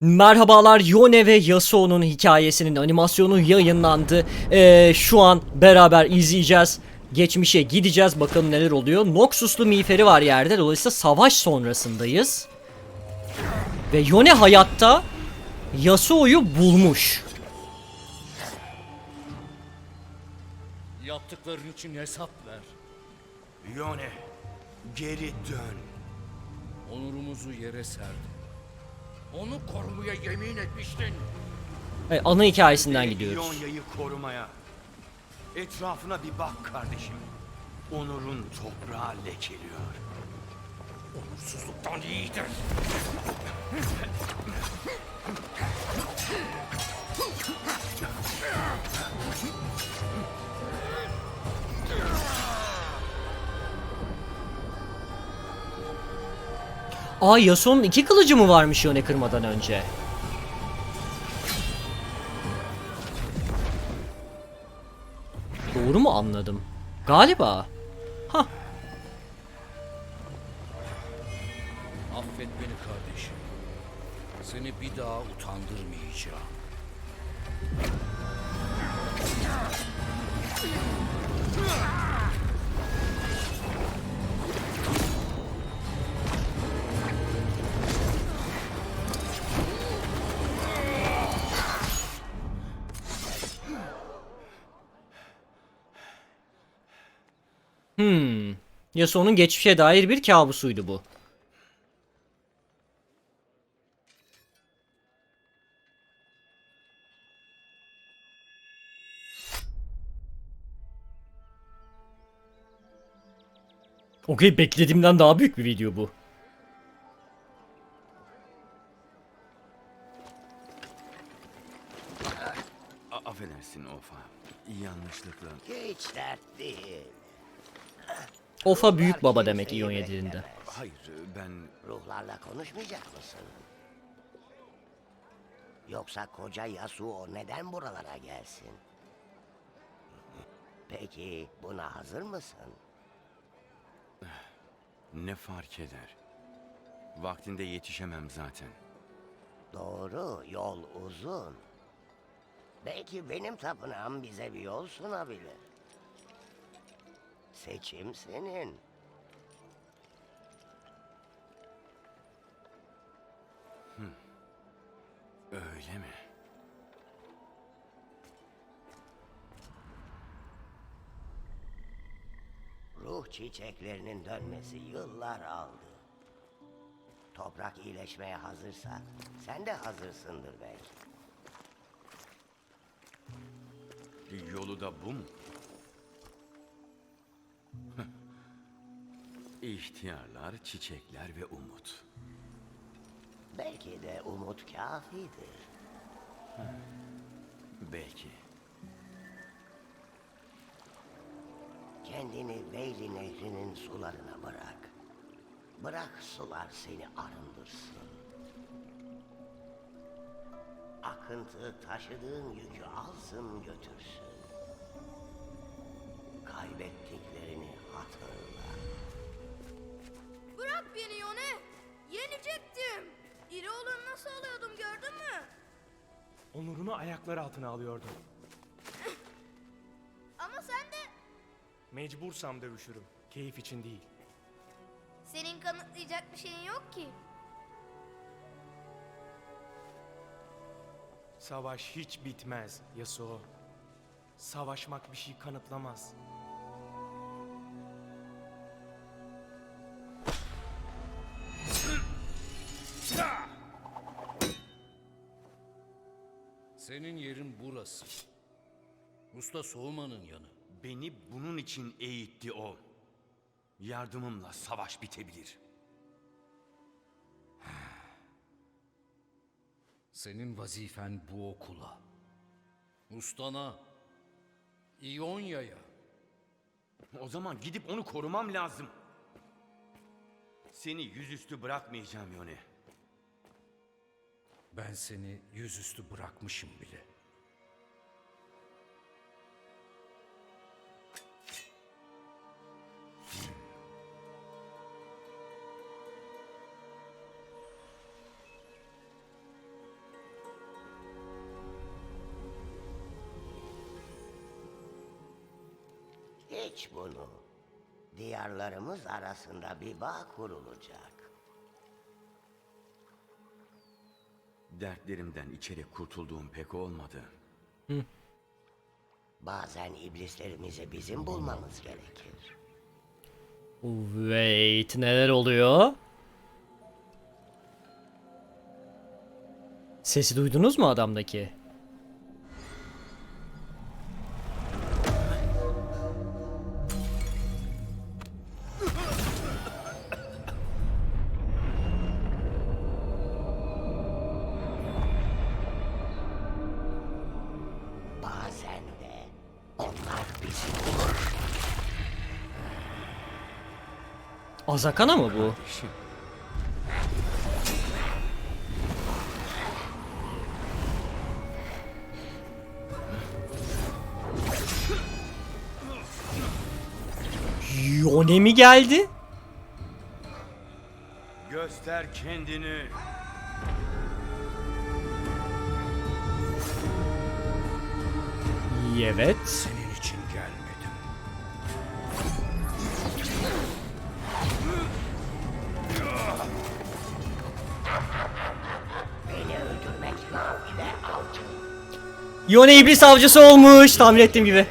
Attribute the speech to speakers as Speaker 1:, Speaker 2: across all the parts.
Speaker 1: Merhabalar Yone ve Yasuo'nun hikayesinin animasyonu yayınlandı. Ee, şu an beraber izleyeceğiz. Geçmişe gideceğiz bakalım neler oluyor. Noxus'lu miğferi var yerde dolayısıyla savaş sonrasındayız. Ve Yone hayatta Yasuo'yu bulmuş.
Speaker 2: Yaptıkların için hesap ver.
Speaker 3: Yone, geri dön.
Speaker 2: Onurumuzu yere serdin. Onu korumaya yemin etmiştin.
Speaker 1: Evet, ana hikayesinden gidiyoruz.
Speaker 3: Yonya'yı korumaya. Etrafına bir bak kardeşim. Onur'un toprağı lekeliyor.
Speaker 2: Onursuzluktan iyidir.
Speaker 1: Aa Yasuo'nun iki kılıcı mı varmış Yone kırmadan önce? Doğru mu anladım? Galiba. Hah.
Speaker 2: Affet beni kardeşim. Seni bir daha utandırmayacağım.
Speaker 1: Hmm. Yasuo'nun geçmişe dair bir kabusuydu bu. Okey beklediğimden daha büyük bir video bu.
Speaker 3: Ofa
Speaker 1: büyük baba demek İonya dilinde.
Speaker 3: Hayır ben...
Speaker 4: Ruhlarla konuşmayacak mısın? Yoksa koca Yasuo neden buralara gelsin? Peki buna hazır mısın?
Speaker 3: Ne fark eder? Vaktinde yetişemem zaten.
Speaker 4: Doğru, yol uzun. Belki benim tapınağım bize bir yol sunabilir. Seçim senin.
Speaker 3: Öyle mi?
Speaker 4: Ruh çiçeklerinin dönmesi yıllar aldı. Toprak iyileşmeye hazırsa sen de hazırsındır belki.
Speaker 3: Yolu da bu mu? İhtiyarlar, çiçekler ve umut.
Speaker 4: Belki de umut kafidir.
Speaker 3: Belki.
Speaker 4: Kendini Veyli Nehri'nin sularına bırak. Bırak sular seni arındırsın. Akıntı taşıdığın yükü alsın götürsün. Kaybettiklerini hatırla.
Speaker 5: Yenecektim. İri olanı nasıl alıyordum gördün mü?
Speaker 6: Onurunu ayakları altına alıyordum.
Speaker 5: Ama sen de
Speaker 6: Mecbursam dövüşürüm. Keyif için değil.
Speaker 5: senin kanıtlayacak bir şeyin yok ki.
Speaker 6: Savaş hiç bitmez Yasuo. Savaşmak bir şey kanıtlamaz.
Speaker 2: Senin yerin burası. Usta Soğuman'ın yanı.
Speaker 3: Beni bunun için eğitti o. Yardımımla savaş bitebilir.
Speaker 2: Senin vazifen bu okula. Ustana. İonya'ya.
Speaker 3: O zaman gidip onu korumam lazım. Seni yüzüstü bırakmayacağım Yone.
Speaker 2: Ben seni yüzüstü bırakmışım bile.
Speaker 4: Hiç bunu. Diyarlarımız arasında bir bağ kurulacak.
Speaker 3: Dertlerimden içerek kurtulduğum pek olmadı.
Speaker 4: Bazen iblislerimizi bizim bulmamız gerekir.
Speaker 1: Wait neler oluyor? Sesi duydunuz mu adamdaki? Azakana mı bu? Yone mi geldi?
Speaker 3: Göster kendini.
Speaker 1: Evet. Yone iblis avcısı olmuş. Tahmin ettiğim gibi.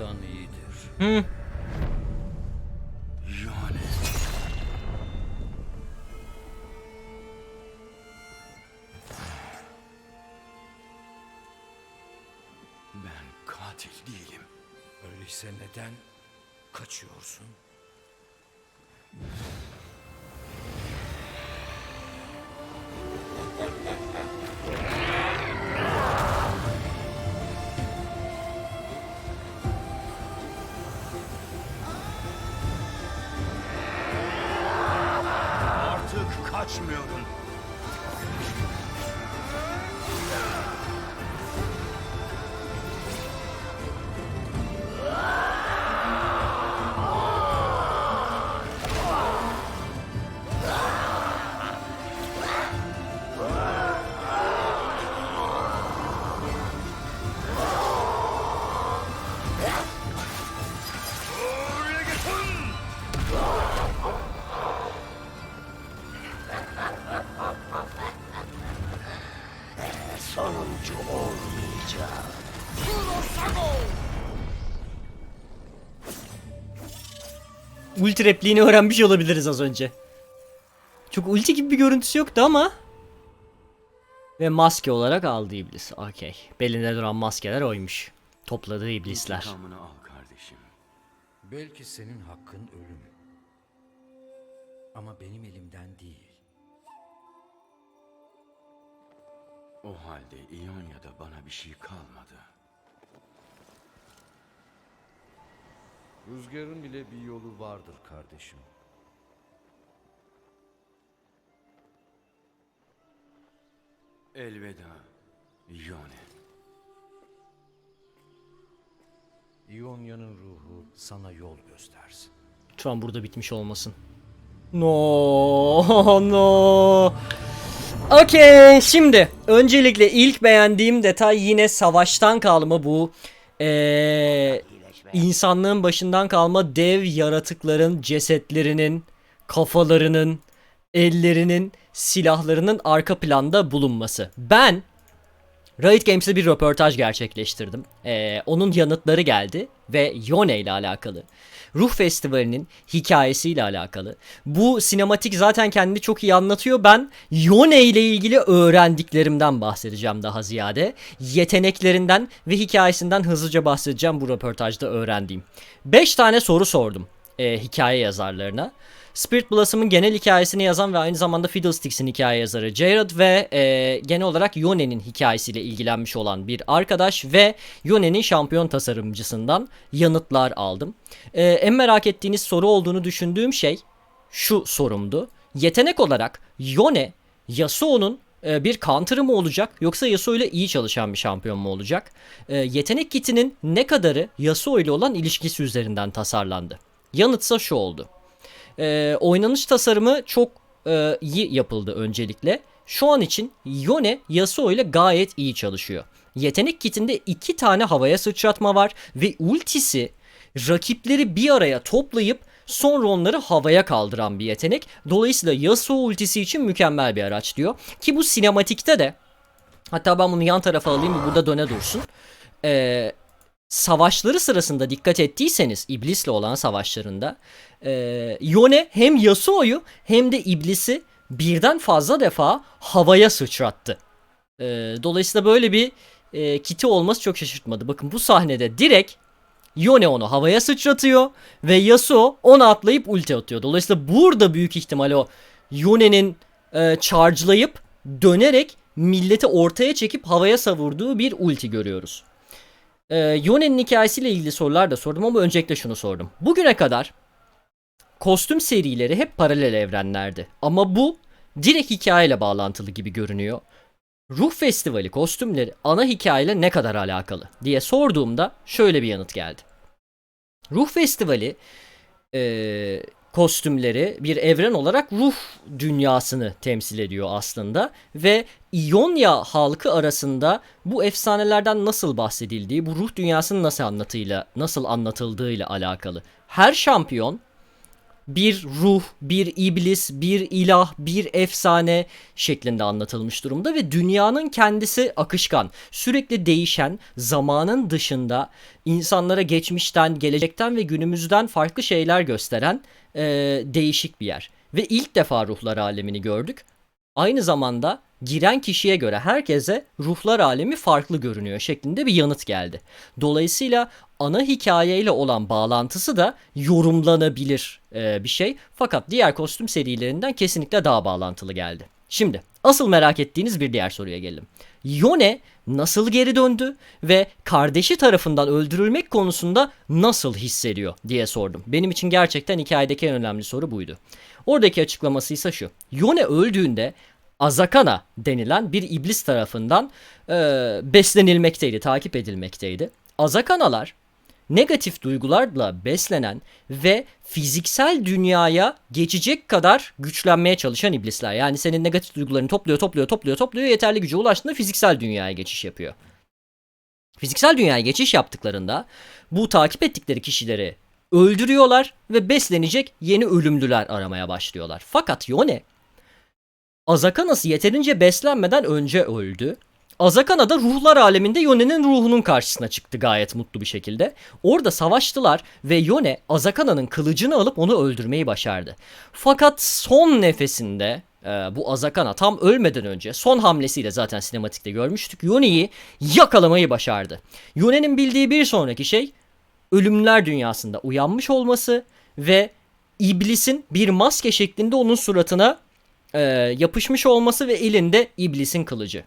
Speaker 2: Onursuzluktan iyidir.
Speaker 1: Hı. Ulti repliğini öğrenmiş olabiliriz az önce. Çok ulti gibi bir görüntüsü yoktu ama. Ve maske olarak aldı iblis. Okey. Belinde duran maskeler oymuş. Topladığı iblisler.
Speaker 3: Al kardeşim.
Speaker 2: Belki senin hakkın ölüm. Ama benim elimden değil.
Speaker 3: O halde İonya'da bana bir şey kalmadı.
Speaker 2: Rüzgarın bile bir yolu vardır kardeşim.
Speaker 3: Elveda Yone.
Speaker 2: İonya'nın ruhu sana yol göstersin.
Speaker 1: Şu an burada bitmiş olmasın. No, no. Okey, şimdi öncelikle ilk beğendiğim detay yine savaştan kalma bu ee, insanlığın başından kalma dev yaratıkların cesetlerinin, kafalarının, ellerinin, silahlarının arka planda bulunması. Ben Riot Games'te bir röportaj gerçekleştirdim. Ee, onun yanıtları geldi ve Yone ile alakalı. Ruh Festivali'nin hikayesiyle alakalı. Bu sinematik zaten kendini çok iyi anlatıyor. Ben Yone ile ilgili öğrendiklerimden bahsedeceğim daha ziyade. Yeteneklerinden ve hikayesinden hızlıca bahsedeceğim bu röportajda öğrendiğim. 5 tane soru sordum. e, hikaye yazarlarına. Spirit Blossom'un genel hikayesini yazan ve aynı zamanda Fiddlesticks'in hikaye yazarı Jared ve e, genel olarak Yone'nin hikayesiyle ilgilenmiş olan bir arkadaş ve Yone'nin şampiyon tasarımcısından yanıtlar aldım. E, en merak ettiğiniz soru olduğunu düşündüğüm şey şu sorumdu. Yetenek olarak Yone Yasuo'nun e, bir counter'ı mı olacak yoksa Yasuo ile iyi çalışan bir şampiyon mu olacak? E, yetenek kitinin ne kadarı Yasuo ile olan ilişkisi üzerinden tasarlandı? Yanıtsa şu oldu. E, oynanış tasarımı çok e, iyi yapıldı öncelikle. Şu an için Yone Yasuo ile gayet iyi çalışıyor. Yetenek kitinde iki tane havaya sıçratma var ve ultisi rakipleri bir araya toplayıp sonra onları havaya kaldıran bir yetenek. Dolayısıyla Yasuo ultisi için mükemmel bir araç diyor. Ki bu sinematikte de hatta ben bunu yan tarafa alayım bu burada döne dursun. Ee, savaşları sırasında dikkat ettiyseniz iblisle olan savaşlarında e, Yone hem Yasuo'yu hem de iblisi birden fazla defa havaya sıçrattı. E, dolayısıyla böyle bir e, kiti olması çok şaşırtmadı. Bakın bu sahnede direkt Yone onu havaya sıçratıyor ve Yasuo ona atlayıp ulti atıyor. Dolayısıyla burada büyük ihtimal o Yone'nin e, charge'layıp dönerek milleti ortaya çekip havaya savurduğu bir ulti görüyoruz. E, Yone'nin hikayesiyle ilgili sorular da sordum ama öncelikle şunu sordum. Bugüne kadar kostüm serileri hep paralel evrenlerdi. Ama bu direkt hikayeyle bağlantılı gibi görünüyor. Ruh Festivali kostümleri ana hikayeyle ne kadar alakalı diye sorduğumda şöyle bir yanıt geldi. Ruh Festivali e, kostümleri bir evren olarak ruh dünyasını temsil ediyor aslında ve İonya halkı arasında bu efsanelerden nasıl bahsedildiği, bu ruh dünyasının nasıl anlatıyla nasıl anlatıldığıyla alakalı. Her şampiyon bir ruh, bir iblis, bir ilah, bir efsane şeklinde anlatılmış durumda ve dünyanın kendisi akışkan, sürekli değişen, zamanın dışında insanlara geçmişten, gelecekten ve günümüzden farklı şeyler gösteren e, değişik bir yer. Ve ilk defa ruhlar alemini gördük. Aynı zamanda giren kişiye göre herkese ruhlar alemi farklı görünüyor şeklinde bir yanıt geldi. Dolayısıyla ana hikayeyle olan bağlantısı da yorumlanabilir e, bir şey. Fakat diğer kostüm serilerinden kesinlikle daha bağlantılı geldi. Şimdi asıl merak ettiğiniz bir diğer soruya gelelim. Yone nasıl geri döndü ve kardeşi tarafından öldürülmek konusunda nasıl hissediyor diye sordum. Benim için gerçekten hikayedeki en önemli soru buydu. Oradaki açıklaması ise şu. Yone öldüğünde Azakana denilen bir iblis tarafından e, beslenilmekteydi, takip edilmekteydi. Azakanalar negatif duygularla beslenen ve fiziksel dünyaya geçecek kadar güçlenmeye çalışan iblisler. Yani senin negatif duygularını topluyor, topluyor, topluyor, topluyor. Yeterli güce ulaştığında fiziksel dünyaya geçiş yapıyor. Fiziksel dünyaya geçiş yaptıklarında bu takip ettikleri kişileri öldürüyorlar ve beslenecek yeni ölümlüler aramaya başlıyorlar. Fakat Yone Azakanası yeterince beslenmeden önce öldü. Azakana da ruhlar aleminde Yone'nin ruhunun karşısına çıktı gayet mutlu bir şekilde. Orada savaştılar ve Yone Azakana'nın kılıcını alıp onu öldürmeyi başardı. Fakat son nefesinde e, bu Azakana tam ölmeden önce son hamlesiyle zaten sinematikte görmüştük. Yone'yi yakalamayı başardı. Yone'nin bildiği bir sonraki şey ölümler dünyasında uyanmış olması ve iblisin bir maske şeklinde onun suratına e, yapışmış olması ve elinde iblisin kılıcı.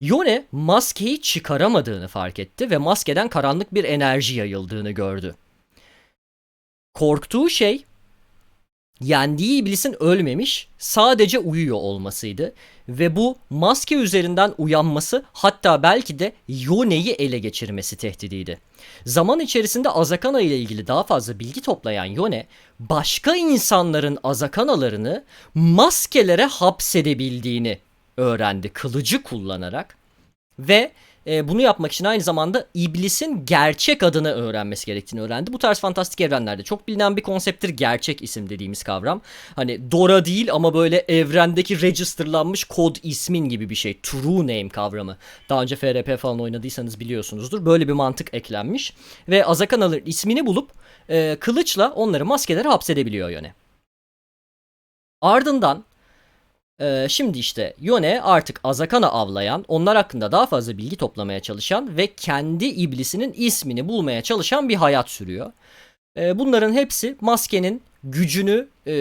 Speaker 1: Yone maskeyi çıkaramadığını fark etti ve maskeden karanlık bir enerji yayıldığını gördü. Korktuğu şey yendiği iblisin ölmemiş, sadece uyuyor olmasıydı ve bu maske üzerinden uyanması hatta belki de Yone'yi ele geçirmesi tehdidiydi. Zaman içerisinde Azakana ile ilgili daha fazla bilgi toplayan Yone, başka insanların Azakanalarını maskelere hapsedebildiğini öğrendi kılıcı kullanarak ve e, bunu yapmak için aynı zamanda iblisin gerçek adını öğrenmesi gerektiğini öğrendi. Bu tarz fantastik evrenlerde çok bilinen bir konsepttir gerçek isim dediğimiz kavram. Hani Dora değil ama böyle evrendeki registerlanmış kod ismin gibi bir şey. True name kavramı. Daha önce FRP falan oynadıysanız biliyorsunuzdur. Böyle bir mantık eklenmiş. Ve Azakanaların ismini bulup e, kılıçla onları maskelere hapsedebiliyor Yone. Ardından ee, şimdi işte Yone artık Azakana avlayan, onlar hakkında daha fazla bilgi toplamaya çalışan ve kendi iblisinin ismini bulmaya çalışan bir hayat sürüyor. E, bunların hepsi maskenin gücünü e,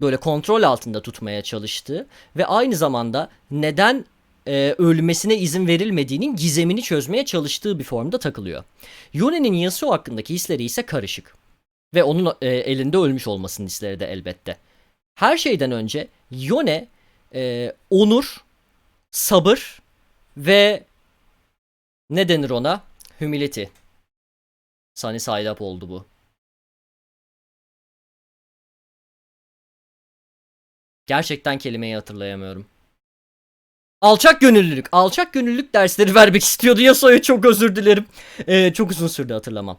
Speaker 1: böyle kontrol altında tutmaya çalıştığı ve aynı zamanda neden e, ölmesine izin verilmediğinin gizemini çözmeye çalıştığı bir formda takılıyor. Yone'nin Yasuo hakkındaki hisleri ise karışık. Ve onun e, elinde ölmüş olmasının hisleri de elbette. Her şeyden önce Yone e, onur, sabır ve ne denir ona? Humility. Side up oldu bu. Gerçekten kelimeyi hatırlayamıyorum. Alçak gönüllülük. Alçak gönüllülük dersleri vermek istiyordu Yasuo'ya çok özür dilerim. Ee, çok uzun sürdü hatırlamam.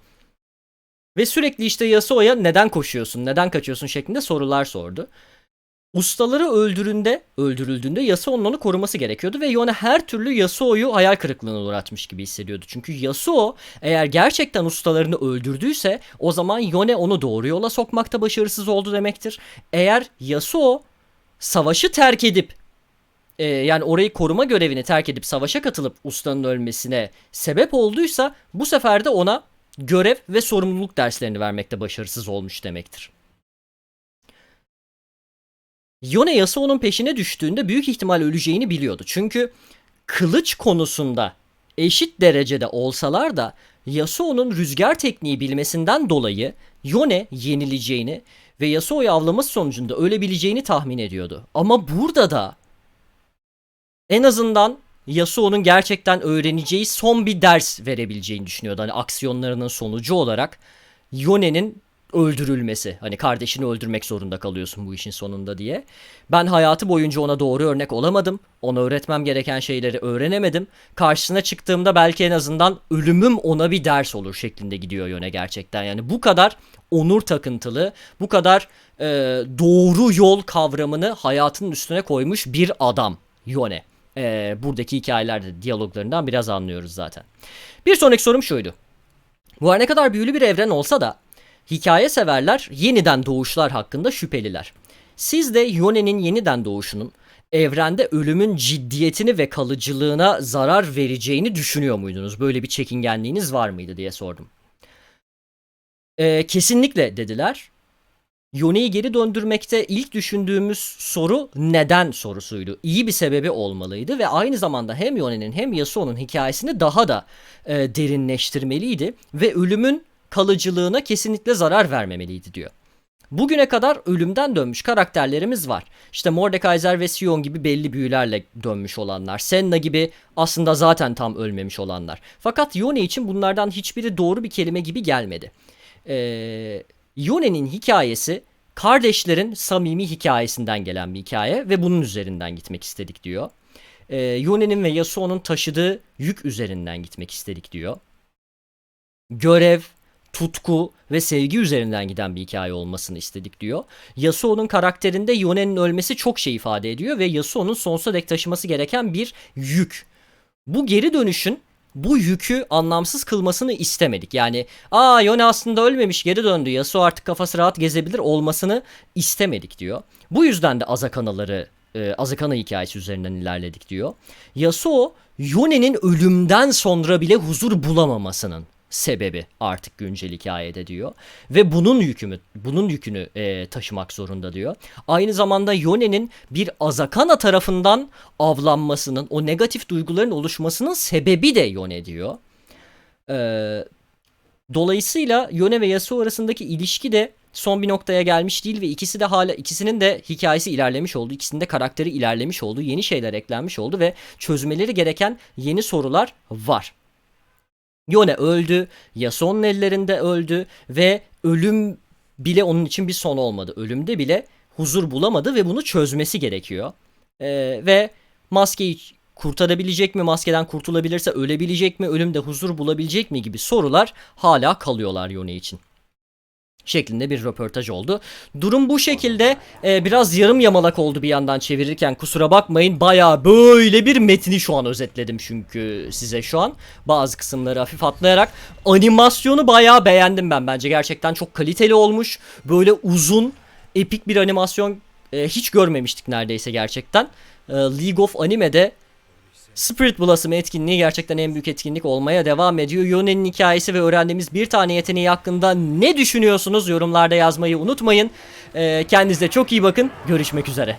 Speaker 1: Ve sürekli işte Yasuo'ya neden koşuyorsun, neden kaçıyorsun şeklinde sorular sordu. Ustaları öldüründe, öldürüldüğünde Yasuo'nun onu koruması gerekiyordu ve Yone her türlü Yasuo'yu hayal kırıklığına uğratmış gibi hissediyordu. Çünkü Yasuo eğer gerçekten ustalarını öldürdüyse o zaman Yone onu doğru yola sokmakta başarısız oldu demektir. Eğer Yasuo savaşı terk edip e, yani orayı koruma görevini terk edip savaşa katılıp ustanın ölmesine sebep olduysa bu sefer de ona görev ve sorumluluk derslerini vermekte başarısız olmuş demektir. Yone Yasuo'nun peşine düştüğünde büyük ihtimal öleceğini biliyordu. Çünkü kılıç konusunda eşit derecede olsalar da Yasuo'nun rüzgar tekniği bilmesinden dolayı Yone yenileceğini ve Yasuo'yu avlaması sonucunda ölebileceğini tahmin ediyordu. Ama burada da en azından Yasuo'nun gerçekten öğreneceği son bir ders verebileceğini düşünüyordu. Hani aksiyonlarının sonucu olarak Yone'nin öldürülmesi. Hani kardeşini öldürmek zorunda kalıyorsun bu işin sonunda diye. Ben hayatı boyunca ona doğru örnek olamadım. Ona öğretmem gereken şeyleri öğrenemedim. Karşısına çıktığımda belki en azından ölümüm ona bir ders olur şeklinde gidiyor yöne gerçekten. Yani bu kadar onur takıntılı, bu kadar e, doğru yol kavramını hayatının üstüne koymuş bir adam Yone. E, buradaki hikayelerde, diyaloglarından biraz anlıyoruz zaten. Bir sonraki sorum şuydu. Bu her ne kadar büyülü bir evren olsa da hikaye severler yeniden doğuşlar hakkında şüpheliler. Siz de Yone'nin yeniden doğuşunun evrende ölümün ciddiyetini ve kalıcılığına zarar vereceğini düşünüyor muydunuz? Böyle bir çekingenliğiniz var mıydı diye sordum. Ee, kesinlikle dediler. Yone'yi geri döndürmekte ilk düşündüğümüz soru neden sorusuydu. İyi bir sebebi olmalıydı ve aynı zamanda hem Yone'nin hem Yasuo'nun hikayesini daha da e, derinleştirmeliydi ve ölümün kalıcılığına kesinlikle zarar vermemeliydi diyor. Bugüne kadar ölümden dönmüş karakterlerimiz var. İşte Mordekaiser ve Sion gibi belli büyülerle dönmüş olanlar. Senna gibi aslında zaten tam ölmemiş olanlar. Fakat Yone için bunlardan hiçbiri doğru bir kelime gibi gelmedi. Ee, Yone'nin hikayesi kardeşlerin samimi hikayesinden gelen bir hikaye ve bunun üzerinden gitmek istedik diyor. Ee, Yone'nin ve Yasuo'nun taşıdığı yük üzerinden gitmek istedik diyor. Görev, tutku ve sevgi üzerinden giden bir hikaye olmasını istedik diyor. Yasuo'nun karakterinde Yone'nin ölmesi çok şey ifade ediyor ve Yasuo'nun sonsuza dek taşıması gereken bir yük. Bu geri dönüşün bu yükü anlamsız kılmasını istemedik. Yani aa Yone aslında ölmemiş geri döndü Yasuo artık kafası rahat gezebilir olmasını istemedik diyor. Bu yüzden de Azakanaları e, Azakana hikayesi üzerinden ilerledik diyor. Yasuo Yone'nin ölümden sonra bile huzur bulamamasının sebebi artık güncel hikayede diyor ve bunun yükümü bunun yükünü e, taşımak zorunda diyor. Aynı zamanda Yone'nin bir Azakana tarafından avlanmasının o negatif duyguların oluşmasının sebebi de Yone diyor. Ee, dolayısıyla Yone ve Yasuo arasındaki ilişki de son bir noktaya gelmiş değil ve ikisi de hala ikisinin de hikayesi ilerlemiş oldu. İkisinin de karakteri ilerlemiş oldu. Yeni şeyler eklenmiş oldu ve çözmeleri gereken yeni sorular var. Yone öldü, Yasuo'nun ellerinde öldü ve ölüm bile onun için bir son olmadı. Ölümde bile huzur bulamadı ve bunu çözmesi gerekiyor. Ee, ve maskeyi kurtarabilecek mi, maskeden kurtulabilirse ölebilecek mi, ölümde huzur bulabilecek mi gibi sorular hala kalıyorlar Yone için şeklinde bir röportaj oldu. Durum bu şekilde. E, biraz yarım yamalak oldu bir yandan çevirirken. Kusura bakmayın baya böyle bir metni şu an özetledim çünkü size şu an. Bazı kısımları hafif atlayarak. Animasyonu baya beğendim ben. Bence gerçekten çok kaliteli olmuş. Böyle uzun epik bir animasyon e, hiç görmemiştik neredeyse gerçekten. E, League of Anime'de Spirit Blossom etkinliği gerçekten en büyük etkinlik olmaya devam ediyor. Yone'nin hikayesi ve öğrendiğimiz bir tane yeteneği hakkında ne düşünüyorsunuz? Yorumlarda yazmayı unutmayın. Ee, kendinize çok iyi bakın. Görüşmek üzere.